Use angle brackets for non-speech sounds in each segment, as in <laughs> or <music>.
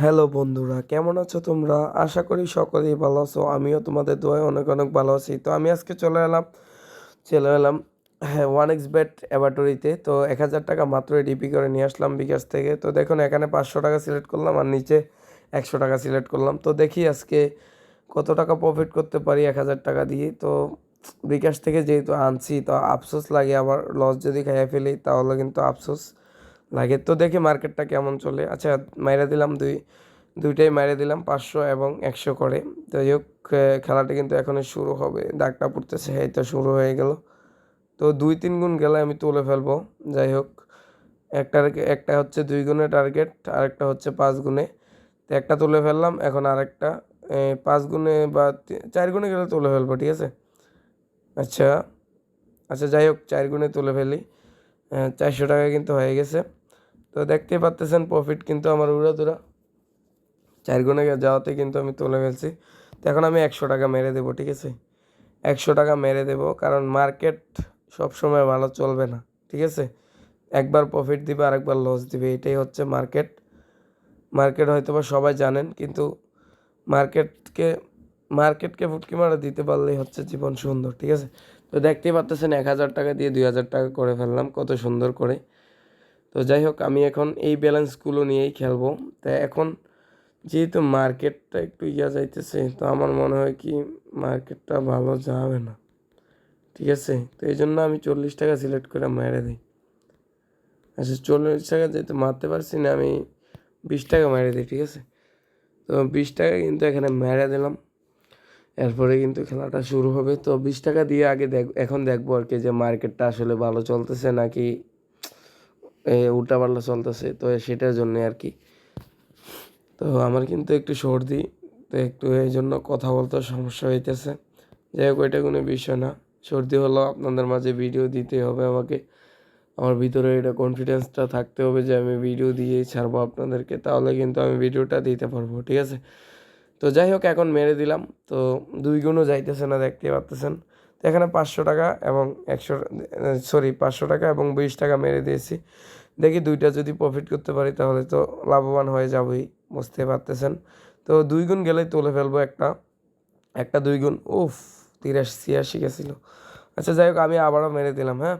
Hello বন্ধুরা, কেমন আছো তোমরা? আশা করি সকলেই ভালো আছো, আমিও তোমাদের দোয়ায় অনেক অনেক ভালো আছি। তো আমি আজকে চলে এলাম চলে এলাম হ্যাঁ ওয়ান এক্স বেট অ্যাবাটরিতে তো এক হাজার টাকা মাত্রই ডিপি করে নিয়ে আসলাম বিকাশ থেকে। তো দেখুন, এখানে পাঁচশো টাকা সিলেক্ট করলাম আর নিচে একশো টাকা সিলেক্ট করলাম। তো দেখি আজকে কত টাকা প্রফিট করতে পারি এক হাজার টাকা দিয়ে। তো বিকাশ থেকে যেহেতু আনছি, তো আফসোস লাগে, আবার লস যদি খাইয়ে ফেলি, তাহলে কিন্তু আফসোস। লাগে। তো দেখি মার্কেটটা কেমন চলে। আচ্ছা মাইরা দিলাম দুই, দুইটাই মাইরে দিলাম, পাঁচশো এবং একশো করে। তো যাই হোক খেলাটা কিন্তু এখনই শুরু হবে। দাগটা পড়তেছে এই তো শুরু হয়ে গেল। তো দুই তিন গুণ গেলে আমি তুলে ফেলব। যাই হোক, একটা একটা হচ্ছে দুই গুণে টার্গেট আরেকটা হচ্ছে পাঁচ গুণে। তো একটা তুলে ফেললাম, এখন আরেকটা। পাঁচ গুণে বা চার গুণে গেলে তুলে ফেলব, ঠিক আছে? আচ্ছা আচ্ছা যাই হোক, চার গুণে তুলে ফেলি। চারশো টাকা কিন্তু হয়ে গেছে। তো দেখতেই পাচ্তেছেন প্রফিট কিন্তু আমার উড়াদুরা। চার গুণে যাওয়াতে কিন্তু আমি তুলে ফেলছি। তো এখন আমি একশো টাকা মেরে দেবো, ঠিক আছে? একশো টাকা মেরে দেবো, কারণ মার্কেট সবসময় ভালো চলবে না, ঠিক আছে? একবার প্রফিট দিবে, আরেকবার লস দিবে, এটাই হচ্ছে মার্কেট মার্কেট হয়তো বা সবাই জানেন, কিন্তু মার্কেটকে মার্কেটকে ফুটকি মারা দিতে পারলেই হচ্ছে জীবন সুন্দর, ঠিক আছে? তো দেখতেই পাচ্তেছেন এক হাজার টাকা দিয়ে দুই হাজার টাকা করে ফেললাম, কত সুন্দর করে। তো যাই হোক, আমি এখন এই ব্যালেন্সগুলো নিয়েই খেলব। তো এখন যেহেতু মার্কেটটা একটু ইয়া যাইতেছে, তো আমার মনে হয় কি মার্কেটটা ভালো যাবে না। ঠিক আছে? তো এই জন্য আমি চল্লিশ টাকা সিলেক্ট করে মেরে দিই। আচ্ছা চল্লিশ টাকা যেহেতু মারতে পারছি না, আমি বিশ টাকা মেরে দিই, ঠিক আছে? তো বিশ টাকা কিন্তু এখানে মেরে দিলাম। এরপরে কিন্তু খেলাটা শুরু হবে। তো বিশ টাকা দিয়ে আগে দেখ, এখন দেখব আর কি যে মার্কেটটা আসলে ভালো চলতেছে নাকি উল্টা পাল্টা চলতেছে। তো সেটার জন্য আর কি। তো আমার কিন্তু একটু সর্দি, তো একটু এই জন্য কথা বলতে সমস্যা হইতেছে। যাই হোক ওইটা কোনো বিষয় না। সর্দি হলো আপনাদের মাঝে ভিডিও দিতে হবে আমাকে। আমার ভিতরে এটা কনফিডেন্সটা থাকতে হবে যে আমি ভিডিও দিয়েই ছাড়বো আপনাদেরকে। তাহলে কিন্তু আমি ভিডিওটা দিতে পারব, ঠিক আছে? তো যাই হোক, এখন মেরে দিলাম। তো দুই গুণও যাইতেছে না দেখতে পাচ্তেছেন। তো এখানে পাঁচশো টাকা এবং একশো, সরি, পাঁচশো টাকা এবং বিশ টাকা মেরে দিয়েছি। দেখি দুইটা যদি প্রফিট করতে পারি, তাহলে তো লাভবান হয়ে যাবই বুঝতে পারতেছেন। তো দুই গুণ গেলেই তুলে ফেলব একটা। একটা দুই গুণ, উফ, তিরাশি, ছিয়াশি গেছিল। আচ্ছা যাই হোক, আমি আবারও মেরে দিলাম হ্যাঁ?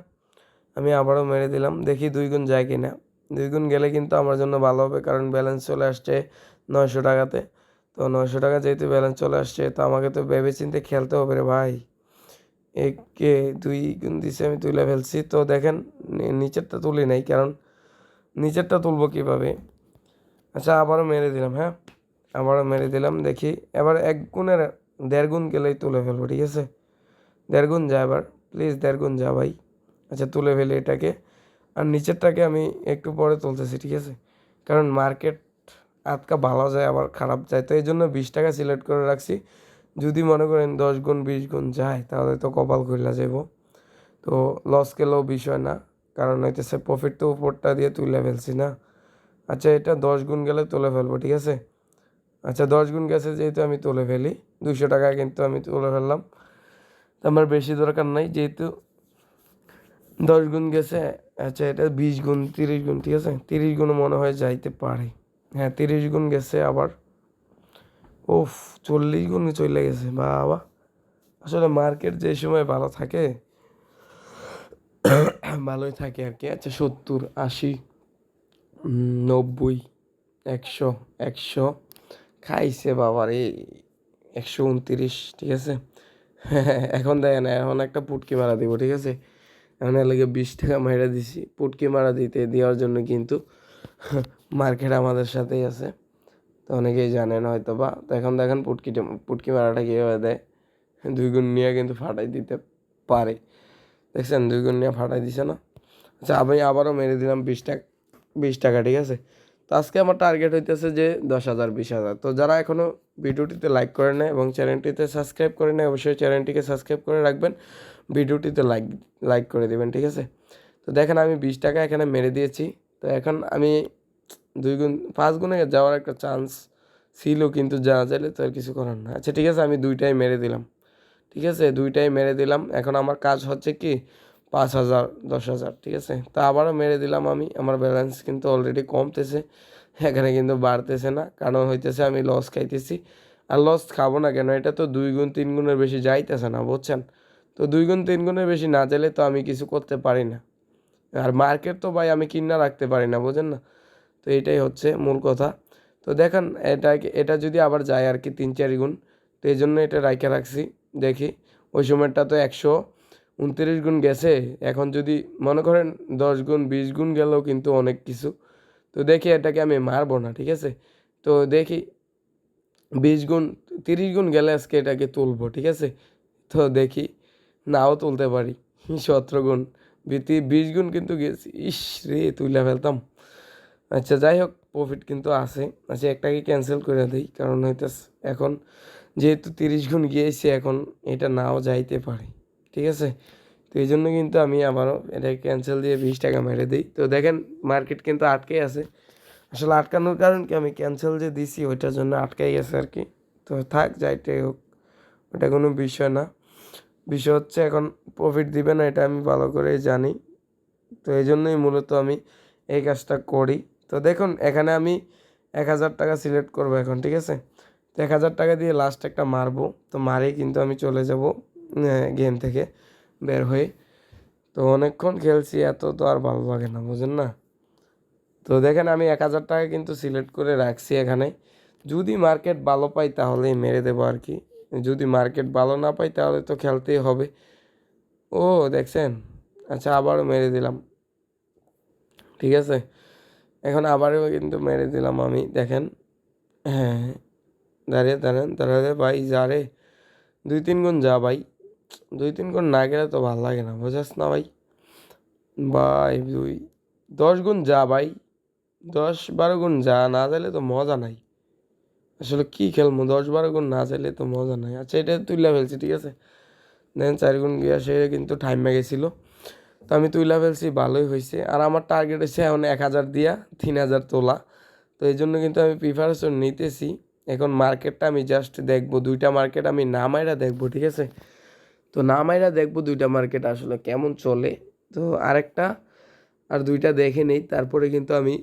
আমি আবারও মেরে দিলাম। দেখি দুই গুণ যায় কি না দুই গুণ গেলে কিন্তু আমার জন্য ভালো হবে, কারণ ব্যালেন্স চলে আসছে নয়শো টাকাতে। তো নয়শো টাকা যেহেতু ব্যালেন্স চলে আসছে, তো আমাকে তো ভেবে চিন্তে খেলতে হবে রে ভাই। একে দুই গুণ দিছে আমি তুলে ফেলছি। তো দেখেন নিচেরটা তুলি নাই, কারণ নিচেরটা তুলবো কীভাবে? আচ্ছা আবারও মেরে দিলাম হ্যাঁ? আবারও মেরে দিলাম, দেখি। এবার এক গুণের দেড় গুণ গেলেই তুলে ফেলব, ঠিক আছে? দেড় গুণ যা এবার প্লিজ দেড় গুণ যা ভাই। আচ্ছা তুলে ফেলি এটাকে। আর নিচেরটাকে আমি একটু পরে তুলতেছি, ঠিক আছে? কারণ মার্কেট আজকা ভালো যায়, আবার খারাপ যায়। তো এই জন্য বিশ টাকা সিলেক্ট করে রাখছি। যদি মনে করেন দশ গুণ, বিশ গুণ যায়, তাহলে তো কপাল খুললা যাব তো লস গেলেও বিষয় না, কারণ হইতেছে প্রফিট তো উপরটা দিয়ে তুলে ফেলছি না। আচ্ছা এটা দশ গুণ গেলে তুলে ফেলব, ঠিক আছে? আচ্ছা দশ গুণ গেছে যেহেতু আমি তুলে ফেলি দুশো টাকায় কিন্তু আমি তুলে ফেললাম। আমার বেশি দরকার নাই, যেহেতু দশ গুণ গেছে আচ্ছা এটা বিশ গুণ, তিরিশ গুণ, ঠিক আছে? তিরিশ গুণ মনে হয় যাইতে পারে। হ্যাঁ তিরিশ গুণ গেছে আবার। ওফ চল্লিশ গুণ চলে গেছে, বাবা। আসলে মার্কেট যে সময় ভালো থাকে, ভালোই থাকে আর কি। আচ্ছা সত্তর, আশি নব্বই, একশো একশো। খাইছে বাবার এই একশো উনত্রিশ, ঠিক আছে? এখন দেয় না এখন একটা পুটকি মারা দিব, ঠিক আছে? এখন লাগে বিশ টাকা মারা দিছি। পুটকি মারা দিতে দেওয়ার জন্য কিন্তু <laughs> মার্কেট আমাদের সাথেই আছে। তো অনেকেই জানেন হয়তো বা তো এখন দেখেন পুটকি পুটকি মারাটা কীভাবে দেয়? দুই গুণ নিয়ে কিন্তু ফাটাই দিতে পারে। দেখছেন? দুই গুণ নিয়ে ফাটাই দিছে না? আচ্ছা আমি আবারও মেরে দিলাম বিশ টাকা বিশ টাকা, ঠিক আছে? তো আজকে আমার টার্গেট হইতেছে যে দশ হাজার, বিশ হাজার। তো যারা এখনও ভিডিওটিতে লাইক করে নেয় এবং চ্যানেলটিতে সাবস্ক্রাইব করে নেয় অবশ্যই চ্যানেলটিকে সাবস্ক্রাইব করে রাখবেন। ভিডিওটিতে লাইক লাইক করে দেবেন, ঠিক আছে? তো দেখেন আমি বিশ টাকা এখানে মেরে দিয়েছি। তো এখন আমি দুই গুণ, পাঁচ গুণে যাওয়ার একটা চান্স ছিল কিন্তু জানা যাইলে তো আর কিছু করার না। আচ্ছা ঠিক আছে, আমি দুইটাই মেরে দিলাম। ঠিক আছে, দুইটাই মেরে দিলাম। এখন আমার কাজ হচ্ছে কি, পাঁচ হাজার, দশ হাজার, ঠিক আছে? তা আবারও মেরে দিলাম আমি, আমার ব্যালেন্স কিন্তু অলরেডি কমতেছে, এখানে কিন্তু বাড়তেছে না, কারণ হইতেছে আমি লস খাইতেছি। আর লস খাব না কেন? এটা তো দুই গুণ, তিন গুণের বেশি যাইতেছে না, বুঝছেন? তো দুই গুণ, তিন গুণের বেশি না চাইলে তো আমি কিছু করতে পারি না। আর মার্কেট তো ভাই আমি কিনা রাখতে পারি না, বুঝেন না? তো এটাই হচ্ছে মূল কথা। তো দেখেন, এটা এটা যদি আবার যায় আর কি তিন চার গুণ, তো এই জন্য এটা রাইখে রাখছি, দেখি। ওই সময়টা তো একশো উনত্রিশ গুণ গেছে, এখন যদি মনে করেন দশ গুণ, বিশ গুণ গেলেও কিন্তু অনেক কিছু। তো দেখি এটাকে আমি মারবো না, ঠিক আছে? তো দেখি, বিশ গুণ, তিরিশ গুণ গেলে আজকে এটাকে তুলবো, ঠিক আছে? তো দেখি, নাও তুলতে পারি, সতেরো গুণ। বিতি বিশ গুণ কিন্তু গেছি। ইস রে, তুইলা ফেলতাম। আচ্ছা যাই হোক প্রফিট কিন্তু আছে। আচ্ছা একটাকে ক্যান্সেল করে দিই, কারণ হয়তো এখন যেহেতু তিরিশ গুণ গিয়েছে, এখন এটা নাও যাইতে পারে। ঠিক আছে? তো এই জন্য কিন্তু আমি আবারও এটাকে ক্যান্সেল দিয়ে বিশ টাকা মেরে দিই। তো দেখেন মার্কেট কিন্তু আটকে আছে। আসলে আটকানোর কারণ কি? আমি ক্যান্সেল যে দিছি, ওইটার জন্য আটকাই গেছে আর কি। তো থাক যাইটাই হোক, ওটা কোনো বিষয় না। বিষয় হচ্ছে এখন প্রফিট দিবে না, এটা আমি ভালো করেই জানি। তো এই জন্যই মূলত আমি এই কাজটা করি। তো দেখুন, এখানে আমি এক হাজার টাকা সিলেক্ট করব এখন, ঠিক আছে? তো এক হাজার টাকা দিয়ে লাস্ট একটা মারবো। তো মারেই কিন্তু আমি চলে যাব গেম থেকে বের হয়ে। তো অনেকক্ষণ খেলছি, এত তো আর ভালো লাগে না, বুঝেন না? তো দেখেন, আমি এক হাজার টাকা কিন্তু সিলেক্ট করে রাখছি এখানে। যদি মার্কেট ভালো পাই তাহলেই মেরে দেবো আর কি। যদি মার্কেট ভালো না পাই, তাহলে তো খেলতেই হবে। ও, দেখছেন? আচ্ছা আবারও মেরে দিলাম। ঠিক আছে? এখন আবারও কিন্তু মেরে দিলাম আমি, দেখেন। হ্যাঁ দাঁড়িয়ে, দাঁড়ান, দাঁড়ালে ভাই, যা রে। দুই তিন গুণ যা ভাই। দুই তিন গুণ না গেলে তো ভালো লাগে না, বোঝাস না ভাই। ভাই, দুই, দশ গুণ যা ভাই। দশ বারো গুণ যা, না যাইলে তো মজা নাই। আসলে কী খেলব দশ বারো গুণ না চাইলে তো মজা নাই। আচ্ছা এটা তুইলা ফেলছি, ঠিক আছে? দেন চার গুণ গিয়া সে কিন্তু টাইম গেছিল। তো আমি তুইলা ফেলছি, ভালোই হয়েছে আর আমার টার্গেট হচ্ছে এখন এক হাজার দিয়া তিন হাজার তোলা। তো এই জন্য কিন্তু আমি প্রিপারেশন নিতেছি। এখন মার্কেটটা আমি জাস্ট দেখব, দুইটা মার্কেট আমি নামাইরা দেখব, ঠিক আছে? তো নামাইরা দেখব দুইটা মার্কেট আসলে কেমন চলে। তো আরেকটা আর দুইটা দেখে নেই। তারপরে কিন্তু আমি